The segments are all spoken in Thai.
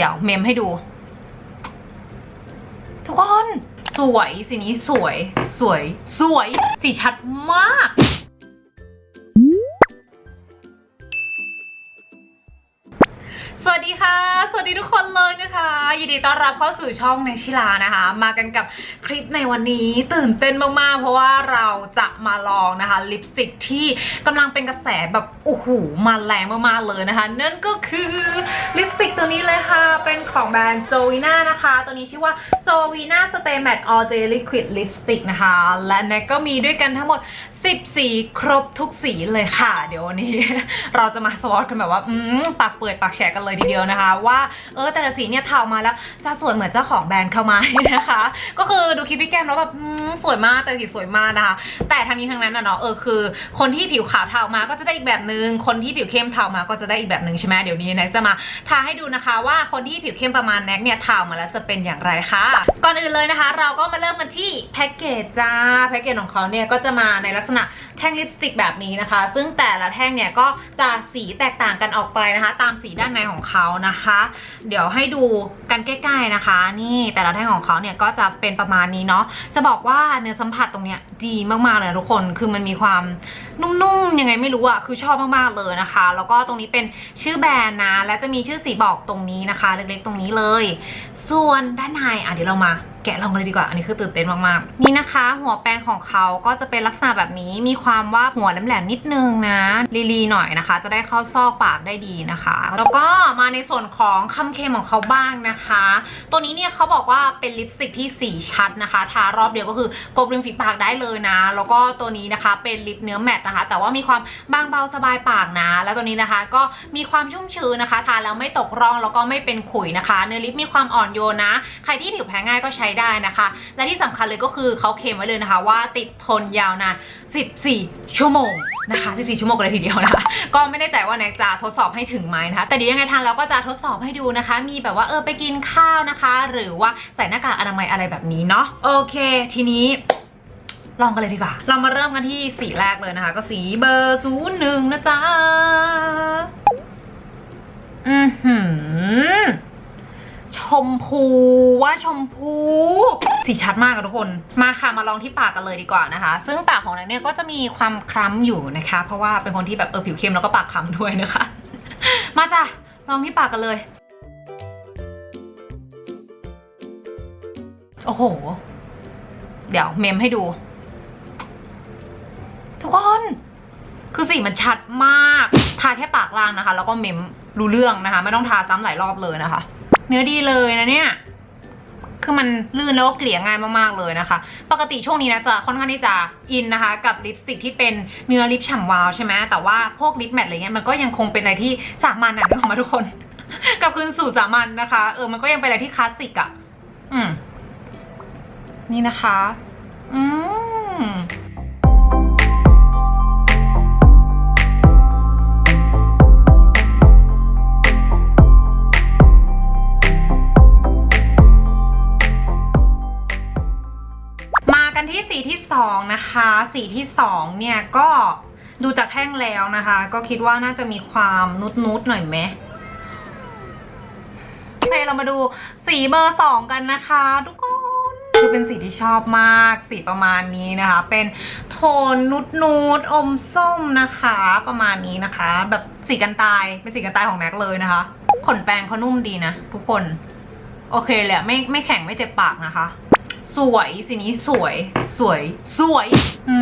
เดี๋ยวเมมให้ดู ทุกคน สวยสีนี้สวย สวย สวย สีชัดมากสวัสดีค่ะ สวัสดีทุกคนเลยนะคะ ยินดีต้อนรับเข้าสู่ช่องในชิลานะคะ มากันกับคลิปในวันนี้ตื่นเต้นมากๆ เพราะว่าเราจะมาลองนะคะลิปสติกที่กำลังเป็นกระแสแบบโอ้โหมาแรงมากๆเลยนะคะ นั่นก็คือลิปส ตัวนี้เลยค่ะ เป็นของแบรนด์โจวีน่านะคะ ตัวนี้ชื่อว่าโจวีน่าสเตย์แมตออเจลิควิดลิปสติกนะคะ และแน็กก็มีด้วยกันทั้งหมด 10สีครบทุกสีเลยค่ะ เดี๋ยววันนี้ เราจะมาสวอตกันแบบว่าอืมปากเปิดปากแฉกันเลยทีเดียวนะคะ ว่าเออแต่ละสีเนี่ยเทามาแล้วจะสวยเหมือนเจ้าของแบรนด์เข้ามานะคะ ก็คือดูคลิปพี่แก้มแล้วแบบสวยมากแต่สีสวยมากนะคะแต่ทั้งนี้ทั้งนั้นนะเนาะเออคือ คนที่ผิวขาวเทามาก็จะได้อีกแบบนึงคนที่ผิวเข้มเทามาก็จะได้อีกแบบนึงใช่ไหมเดี๋ยวนี้แน็กจะมาทาให้ดูนะคะ ว่าคนที่ผิวเข้มประมาณแน็กเนี่ยเทามาแล้วจะเป็นอย่างไรคะก่อนอื่นเลยนะคะ เราก็มาเริ่มกันที่แพ็กเกจจ้าแพ็กเกจของเขาเนี่ยก็จะมาในลักษณะแท่งลิปสติกแบบนี้นะคะ ซึ่งแต่ละแท่งเนี่ยก็จะสีแตกต่างกันออกไปนะคะ ตามสีด้านในของเขานะคะ เดี๋ยวให้ดูกันใกล้ๆนะคะ นี่แต่ละแท่งของเขาเนี่ยก็จะเป็นประมาณนี้เนาะจะบอกว่าเนื้อสัมผัสตรงเนี้ยดีมากๆเลยทุกคนคือมันมีความนุ่มๆยังไงไม่รู้อะคือชอบมากๆเลยนะคะ แล้วก็ตรงนี้เป็นชื่อแบรนด์นะ และจะมีชื่อสีบอกตรงนี้นะคะ เล็กๆตรงนี้เลย ส่วนด้านในอะเดี๋ยวเรามา แกะลองกันเลยดีกว่า อันนี้คือตื่นเต้นมากๆ นี่นะคะ หัวแปรงของเขาก็จะเป็นลักษณะแบบนี้ มีความว่าหัวแหลมๆนิดนึงนะ ลีๆหน่อยนะคะ จะได้เข้าซอกปากได้ดีนะคะ แล้วก็มาในส่วนของคำเค็มของเขาบ้างนะคะ ตัวนี้เนี่ยเขาบอกว่าเป็นลิปสติกที่สีชัดนะคะ ทารอบเดียวก็คือกลบริมฝีปากได้เลยนะ แล้วก็ตัวนี้นะคะเป็นลิปเนื้อแมตต์นะคะ แต่ว่ามีความบางเบาสบายปากนะ แล้วตัวนี้นะคะ ก็มีความชุ่มชื้นนะคะ ทาแล้วไม่ตกร่องแล้วก็ไม่เป็นขุยนะคะ เนื้อลิปมีความอ่อนโยนนะ ใครที่ผิวแพ้ง่ายก็ใช้ได้นะคะ และที่สำคัญเลยก็คือเขาเคลมไว้เลยนะคะ ว่าติดทนยาวนาน 14 ชั่วโมงนะคะ 14 ชั่วโมงเลยทีเดียวนะคะ ก็ไม่แน่ใจว่าแน็กจะทดสอบให้ถึงไหมนะคะ แต่เดี๋ยวยังไงทางเราก็จะทดสอบให้ดูนะคะ มีแบบว่าเออไปกินข้าวนะคะ หรือว่าใส่หน้ากากอนามัยอะไรแบบนี้เนาะ โอเค ทีนี้ลองกันเลยดีกว่า เรามาเริ่มกันที่สีแรกเลยนะคะ ก็สีเบอร์ศูนย์หนึ่งนะจ๊ะ อือหือ มพูว่าชมพู สีชัดมากอะทุกคน มาค่ะมาลองที่ปากกันเลยดีกว่านะคะ ซึ่งปากของแนนเนี่ยก็จะมีความคล้ำอยู่นะคะ เพราะว่าเป็นคนที่แบบเออผิวเข้มแล้วก็ปากคล้ำด้วยนะคะ มาจ้ะลองที่ปากกันเลย โอ้โห เดี๋ยวเมมให้ดู ทุกคน คือสีมันชัดมาก ทาแค่ปากล่างนะคะ แล้วก็เมมรู้เรื่องนะคะ ไม่ต้องทาซ้ำหลายรอบเลยนะคะ เนื้อดีเลยนะเนี่ยคือมันลื่นแล้วก็เกลี่ยง่ายมากๆเลยนะคะ ปกติช่วงนี้นะจะค่อนข้างที่จะอินนะคะ กับลิปสติกที่เป็นเนื้อลิปฉ่ำวาวใช่ไหมแต่ว่าพวกลิปแมทอะไรเงี้ยมันก็ยังคงเป็นอะไรที่สามัญนะนึกออกมาทุกคนกับคืนสู่สามัญนะคะ เออมันก็ยังเป็นอะไรที่คลาสสิกอะ่ะ อืม นี่นะคะ อืม 2 นะคะ สีที่ 2 เนี่ยก็ดูจากแท่งแล้วนะคะ ก็คิดว่าน่าจะมีความนุดนุดหน่อยไหมโอเคเรามาดูสีเบอร์ 2 กันนะคะ ทุกคนคือเป็นสีที่ชอบมาก สีประมาณนี้นะคะ เป็นโทนนุดนูดอมส้มนะคะ ประมาณนี้นะคะ แบบสีกันตายเป็นสีกันตายของแน็กเลยนะคะ ขนแปรงเขานุ่มดีนะทุกคน โอเคเลยไม่ไม่แข็งไม่เจ็บปากนะคะ สวยสีนี้สวยสวยสวย อื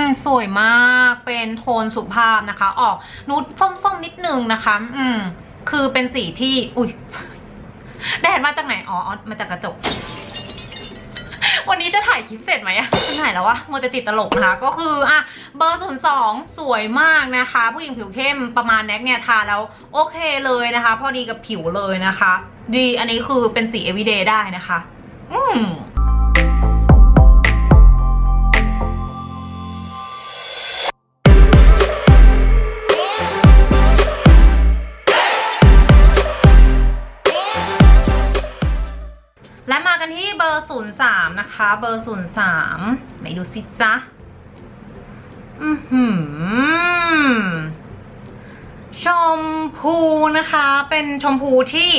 มสวยมากเป็นโทนสุภาพนะคะ ออกนุดส้มๆนิดนึงนะคะ อืม คือเป็นสีที่อุ้ยแดดมาจากไหนอ๋อมาจากกระจกวันนี้จะถ่ายคลิปเสร็จไหมอะจะถ่ายแล้ววะมัวแต่ติดตลกนะคะก็คืออะเบอร์ศูนย์สองสวยมากนะคะ ผู้หญิงผิวเข้มประมาณแน็กเนี่ยทาแล้วโอเคเลยนะคะ พอดีกับผิวเลยนะคะ ดีอันนี้คือเป็นสี everyday ได้นะคะ อืม นะคะ เบอร์03ไหนดูสิจ๊ะ อือหือ ชมพูนะคะ เป็นชมพูที่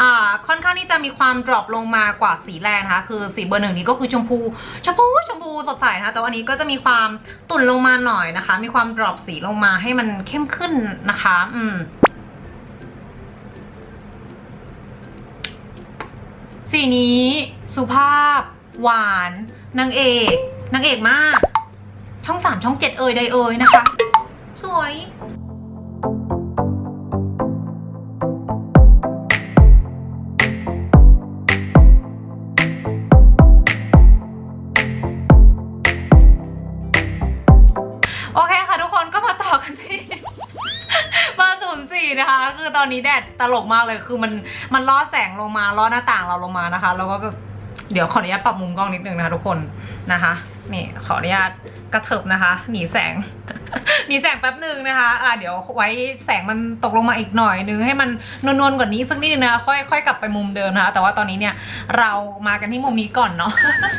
อ่าค่อนข้างที่จะมีความดรอปลงมากว่าสีแรกนะคะ คือสีเบอร์หนึ่งนี้ก็คือชมพู ชมพูชมพูสดใสนะคะ แต่วันนี้ก็จะมีความตุ่นลงมาหน่อยนะคะ มีความดรอปสีลงมาให้มันเข้มขึ้นนะคะ อืม สีนี้สุภาพ หวานนางเอกนางเอกมาก ช่องสามช่องเจ็ดเอ่ยใดเอ่ยนะคะ สวยโอเคค่ะทุกคนก็มาต่อกันที่เบอร์ศูนย์สี่นะคะ คือตอนนี้แดดตลกมากเลยคือมันมันล่อแสงลงมาล่อหน้าต่างเราลงมานะคะ แล้วก็แบบ เดี๋ยวขออนุญาตปรับมุมกล้องนิดนึงนะคะทุกคนนะคะ นี่ขออนุญาตกระเถิบนะคะ หนีแสง หนีแสงแป๊บหนึ่งนะคะอ่าเดี๋ยวไว้แสงมันตกลงมาอีกหน่อยนึงให้มันนวลๆกว่านี้สักนิดนึงนะคะค่อยค่อยกลับไปมุมเดิมนะคะ แต่ว่าตอนนี้เนี่ยเรามากันที่มุมนี้ก่อนเนาะ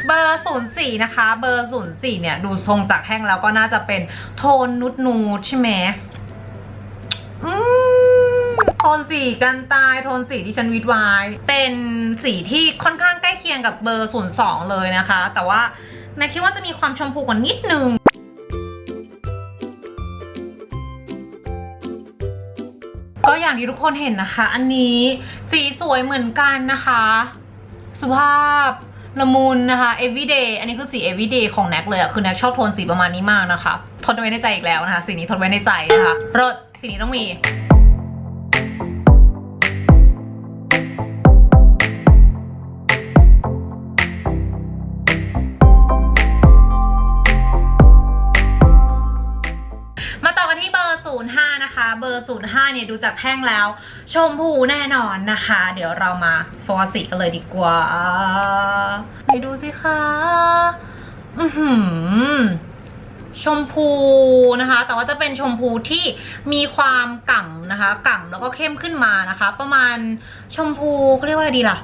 เบอร์ศูนย์สี่นะคะ เบอร์ศูนย์สี่เนี่ยดูทรงจากแท่งแล้วก็น่าจะเป็นโทนนุดนูดๆใช่ไหมอืม โทนสีกันตายโทนสีที่ฉันวิดไว้ เป็นสีที่ค่อนข้างใกล้เคียงกับเบอร์ศูนย์สองเลยนะคะ แต่ว่าแนายคิดว่าจะมีความชมพูกว่านิดนึงก็อย่างที่ทุกคนเห็นนะคะ อันนี้สีสวยเหมือนกันนะคะ สุภาพละมุนนะคะ everyday อันนี้คือสี everyday ของแน็กเลยอะคือแน็กชอบโทนสีประมาณนี้มากนะคะ ทนไว้ในใจอีกแล้วนะคะ สีนี้ทนไว้ในใจนะคะรสสีนี้ต้องมี เบอร์ 05 เนี่ยดูจากแท่งแล้ว ชมพูแน่นอนนะคะ เดี๋ยวเรามาโซวาสีกันเลยดีกว่าไปดูสิคะอือหือชมพูนะคะ แต่ว่าจะเป็นชมพูที่มีความก่ำนะคะก่ำแล้วก็เข้มขึ้นมานะคะ ประมาณชมพูเขาเรียกว่าอะไรดีล่ะ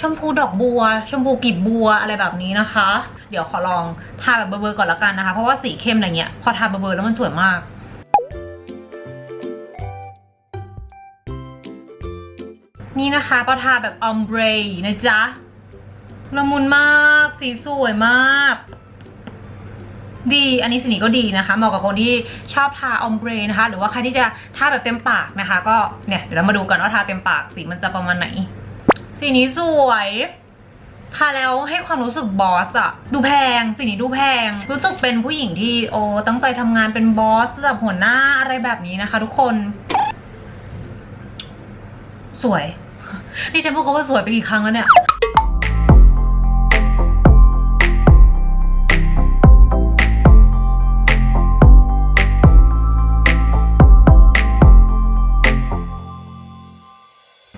ชมพูดอกบัว ชมพูกลีบบัวอะไรแบบนี้นะคะ เดี๋ยวขอลองทาแบบเบอร์ๆก่อนละกันนะคะ เพราะว่าสีเข้มอะไรเงี้ยพอทาเบอร์ๆแล้วมันสวยมาก นี่นะคะปอทาแบบออมเบรนะจ๊ะ ละมุนมาก สีสวยมาก ดี อันนี้สีนี้ก็ดีนะคะ เหมาะกับคนที่ชอบทาออมเบรนะคะ หรือว่าใครที่จะทาแบบเต็มปากนะคะ ก็เนี่ยเดี๋ยวเรามาดูกันว่าทาเต็มปากสีมันจะประมาณไหน สีนี้สวยทาแล้วให้ความรู้สึกบอสอะดูแพงสีนี้ดูแพง รู้สึกเป็นผู้หญิงที่โอ้ตั้งใจทำงานเป็นบอสระดับหัวหน้าอะไรแบบนี้นะคะ ทุกคน สวย นี่ฉันพูดคำว่าสวยไปกี่ครั้งแล้วเนี่ย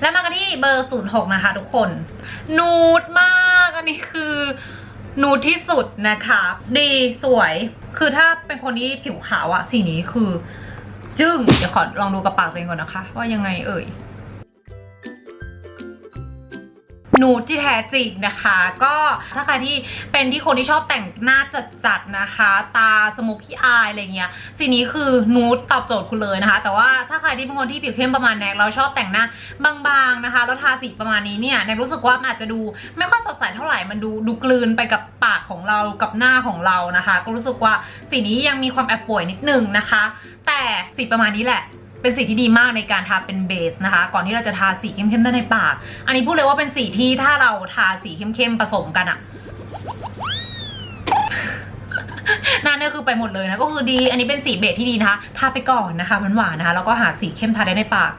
แล้วมากันที่เบอร์ 06 นะคะทุกคน นูดมากอันนี้คือ นูดที่สุดนะคะ ดีสวย คือถ้าเป็นคนที่ผิวขาวอะสีนี้คือ จึ้ง เดี๋ยวขอลองดูกระปากตัวเองก่อนนะคะ ว่ายังไงเอ่ย นูดที่แท้จริงนะคะ ก็ถ้าใครที่เป็นที่คนที่ชอบแต่งหน้าจัดๆนะคะ ตาสโมกที่อายอะไรเงี้ยสีนี้คือนูดตอบโจทย์คุณเลยนะคะ แต่ว่าถ้าใครที่เป็นคนที่ผิวเข้มประมาณแนกเราชอบแต่งหน้าบางๆนะคะ แล้วทาสีประมาณนี้เนี่ยแนกรู้สึกว่ามันอาจจะดูไม่ค่อยสดใสเท่าไหร่มันดูดูกลืนไปกับปากของเรากับหน้าของเรานะคะ ก็รู้สึกว่าสีนี้ยังมีความแอบป่วยนิดนึงนะคะ แต่สีประมาณนี้แหละ เป็นสีที่ดีมากในการทาเป็นเบสนะคะ ก่อนที่เราจะทาสีเข้มๆได้ในปาก อันนี้พูดเลยว่าเป็นสีที่ถ้าเราทาสีเข้มๆผสมกันอะหน้าเนี่ยคือไปหมดเลยนะ ก็คือดี อันนี้เป็นสีเบสที่ดีนะคะ ทาไปก่อนนะคะ มันหวานนะคะ แล้วก็หาสีเข้มทาได้ในปาก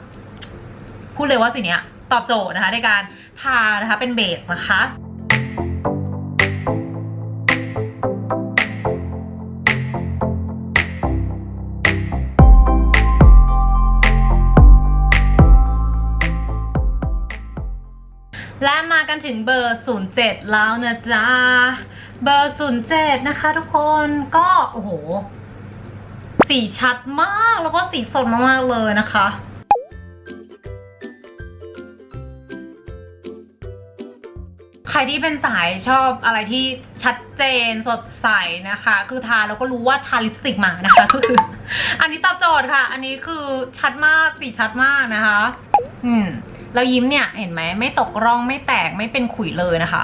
พูดเลยว่าสีเนี้ยตอบโจทย์นะคะในการทานะคะเป็นเบสนะคะ ถึงเบอร์ 07 แล้วนะจ๊ะ เบอร์ 07 นะคะทุกคนก็ โอ้โห สีชัดมากแล้วก็สีสดมากๆเลยนะคะใครที่เป็นสายชอบอะไรที่ชัดเจนสดใสนะคะ คือทาแล้วก็รู้ว่าทาลิปสติกมานะคะก็คือ อันนี้ตอบโจทย์ค่ะ อันนี้คือชัดมากสีชัดมากนะคะ อืม แล้วยิ้มเนี่ยเห็นไหมไม่ตกร่องไม่แตกไม่เป็นขุยเลยนะคะ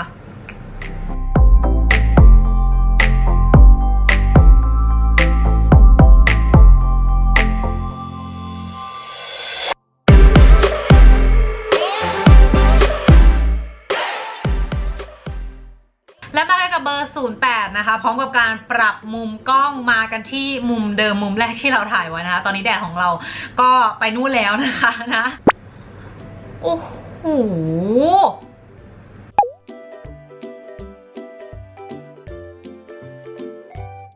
และมากกับเบอร์ 08 นะคะ พร้อมกับการปรับมุมกล้องมากันที่มุมเดิมมุมแรกที่เราถ่ายไว้นะคะ ตอนนี้แดดของเราก็ไปนู่นแล้วนะคะนะ โอ้โห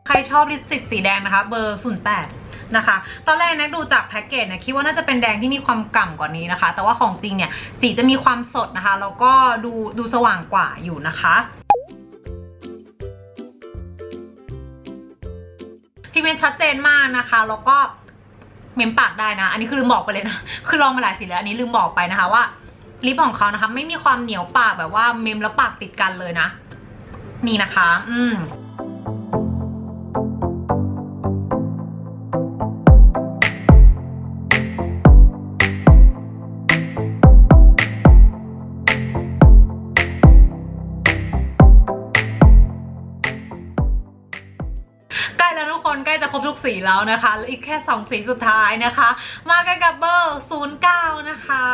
ใครชอบลิปสติกสีแดงนะคะ เบอร์ 08 นะคะ ตอนแรกนะดูจากแพ็กเกจเนี่ยคิดว่าน่าจะเป็นแดงที่มีความก่ำกว่านี้นะคะ แต่ว่าของจริงเนี่ยสีจะมีความสดนะคะ แล้วก็ดูดูสว่างกว่าอยู่นะคะพิเมนชัดเจนมากนะคะ แล้วก็ เม้มปากได้นะ อันนี้คือลืมบอกไปเลยนะ คือลองมาหลายสีแล้วอันนี้ลืมบอกไปนะคะว่าลิปของเขานะคะ ไม่มีความเหนียวปากแบบว่าเมมแล้วปากติดกันเลยนะ นี่นะคะ อืม ใกล้แล้วทุกคนใกล้จะครบทุกสีแล้วนะคะเหลืออีกแค่ 2 สีสุดท้ายนะคะ มากันกับเบอร์ 09 นะคะ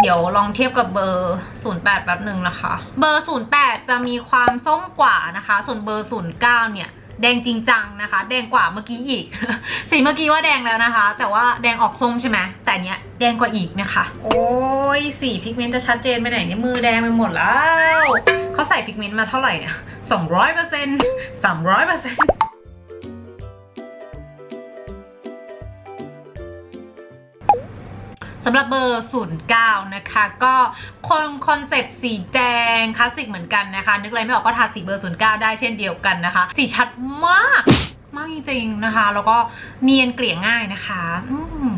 เดี๋ยวลองเทียบกับเบอร์ 08 แป๊บหนึ่งนะคะ เบอร์ 08 จะมีความส้มกว่านะคะ ส่วนเบอร์ 09 เนี่ยแดงจริงจังนะคะ แดงกว่าเมื่อกี้อีก สีเมื่อกี้ว่าแดงแล้วนะคะ แต่ว่าแดงออกส้มใช่ไหมแต่เนี้ยแดงกว่าอีกนะคะ โอ้ยสีพิกเมนต์จะชัดเจนไปไหนเนี่ยมือแดงไปหมดแล้ว เขาใส่พิกเมนต์มาเท่าไหร่เนี่ยสองร้อยเปอร์เซ็นต์สามร้อยเปอร์เซ็นต์สำหรับเบอร์ 09 นะคะ ก็คงคอนเซปต์สีแดงคลาสสิกเหมือนกันนะคะ นึกอะไรไม่ออกก็ทาสีเบอร์ 09 ได้เช่นเดียวกันนะคะ สีชัดมาก มากจริงๆนะคะ แล้วก็เนียนเกลี่ยง่ายนะคะ อืม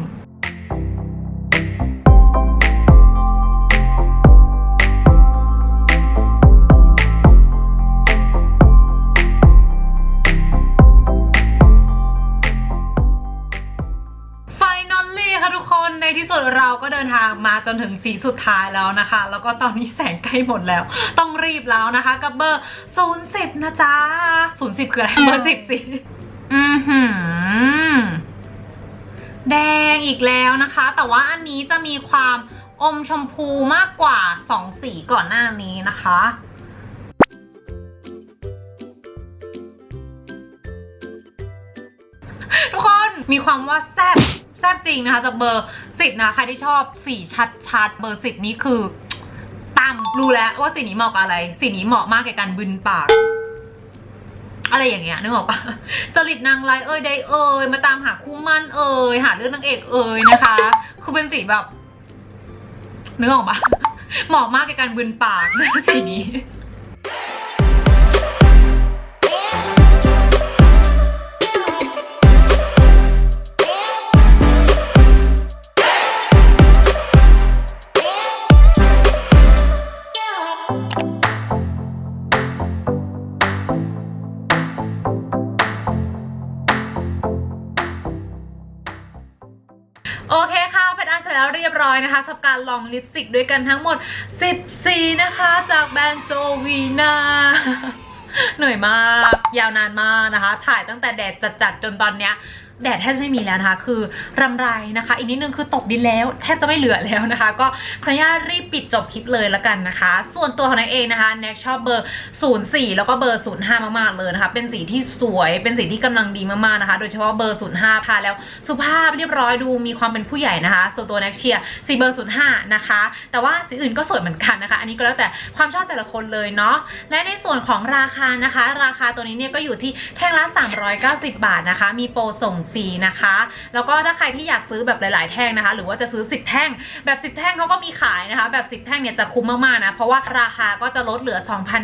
เราก็เดินทางมาจนถึงสีสุดท้ายแล้วนะคะ แล้วก็ตอนนี้แสงใกล้หมดแล้ว ต้องรีบแล้วนะคะ กับเบอร์010นะจ๊ะ010คืออะไรเบอร์10สิอือหือแดงอีกแล้วนะคะ แต่ว่าอันนี้จะมีความอมชมพูมากกว่า2สีก่อนหน้านี้นะคะทุกคนมีความว่าแซบแซบจริงนะคะจากเบอร์สิบนะใครที่ชอบสีชัดชัดๆเบอร์สิบนี้คือตามรู้แล้วว่าสีนี้เหมาะกับอะไร สีนี้เหมาะมากกับการบึนปาก อะไรอย่างเงี้ยนึกออกปะจริตนางไรเอ้ยได้เอ้ยมาตามหาคู่มั่นเอ้ยหาเรื่องนางเอกเอ้ยนะคะคือเป็นสีแบบนึกออกปะเหมาะมากกับการบึนปากสีนี้ แล้วเรียบร้อยนะคะสำหรับการลองลิปสติกด้วยกันทั้งหมด 10 สีนะคะ จากแบรนด์โจวีนาเหนื่อยมาก ยาวนานมากนะคะ ถ่ายตั้งแต่แดดจัดๆจนตอนเนี้ย แดดแทบจะไม่มีแล้วนะคะคือรำไรนะคะ อีกนิดนึงคือตกดินแล้วแทบจะไม่เหลือแล้วนะคะ ก็ขออนุญาตรีบปิดจบคลิปเลยละกันนะคะ ส่วนตัวของนักเองนะคะแน็กชอบเบอร์ 04 แล้วก็เบอร์ 05 มากๆเลยนะคะ เป็นสีที่สวยเป็นสีที่กำลังดีมากๆนะคะ โดยเฉพาะเบอร์ 05ทาแล้วสุภาพเรียบร้อยดูมีความเป็นผู้ใหญ่นะคะ ส่วนตัวแน็กเชียร์สีเบอร์ 05 นะคะ แต่ว่าสีอื่นก็สวยเหมือนกันนะคะ อันนี้ก็แล้วแต่ความชอบแต่ละคนเลยเนาะและในส่วนของราคานะคะ ราคาตัวนี้เนี่ยก็อยู่ที่แท่งละ 390 บาทนะคะ มีโปรส่งฟรีนะคะ แล้วก็ถ้าใครที่อยากซื้อแบบหลาย ๆ แท่งนะคะ หรือว่าจะซื้อ 10 แท่ง แบบ 10 แท่งเขาก็มีขายนะคะ แบบ 10 แท่งเนี่ยจะคุ้มมากๆนะ เพราะว่าราคาก็จะลดเหลือ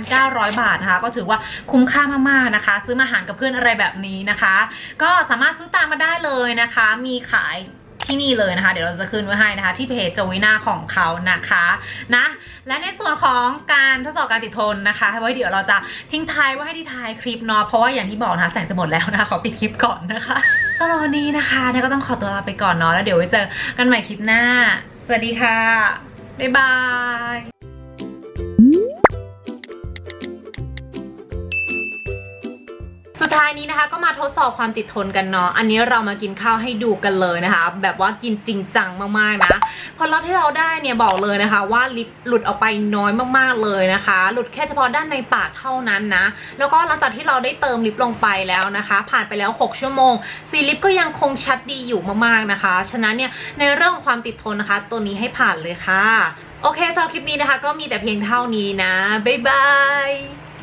2,900 บาทนะคะ ก็ถือว่าคุ้มค่ามากๆนะคะ ซื้อมาหารกับเพื่อนอะไรแบบนี้นะคะ ก็สามารถซื้อตามมาได้เลยนะคะ มีขาย ที่นี่เลยนะคะ เดี๋ยวเราจะขึ้นไว้ให้นะคะ ที่เพจโจวิน่าของเขานะคะนะและในส่วนของการทดสอบการติดทนนะคะไว้เดี๋ยวเราจะทิ้งท้ายไว้ให้ที่ท้ายคลิปเนาะเพราะว่าอย่างที่บอกนะคะแสงจะหมดแล้วนะคะขอปิดคลิปก่อนนะคะสำหรับวันนี้นะคะเนี่ยก็ต้องขอตัวลาไปก่อนเนาะแล้วเดี๋ยวไว้เจอกันใหม่คลิปหน้า สวัสดีค่ะบ๊ายบาย สุดท้ายนี้นะคะก็มาทดสอบความติดทนกันเนาะ อันนี้เรามากินข้าวให้ดูกันเลยนะคะ แบบว่ากินจริงจังมากๆนะผลลัพธ์ที่เราได้เนี่ยบอกเลยนะคะ ว่าลิปหลุดออกไปน้อยมากๆเลยนะคะ หลุดแค่เฉพาะด้านในปากเท่านั้นนะ แล้วก็หลังจากที่เราได้เติมลิปลงไปแล้วนะคะ ผ่านไปแล้ว 6 ชั่วโมงสีลิปก็ยังคงชัดดีอยู่มากๆนะคะ ฉะนั้นเนี่ยในเรื่องของความติดทนนะคะ ตัวนี้ให้ผ่านเลยค่ะ โอเคสำหรับคลิปนี้นะคะ ก็มีแต่เพียงเท่านี้นะบ๊ายบาย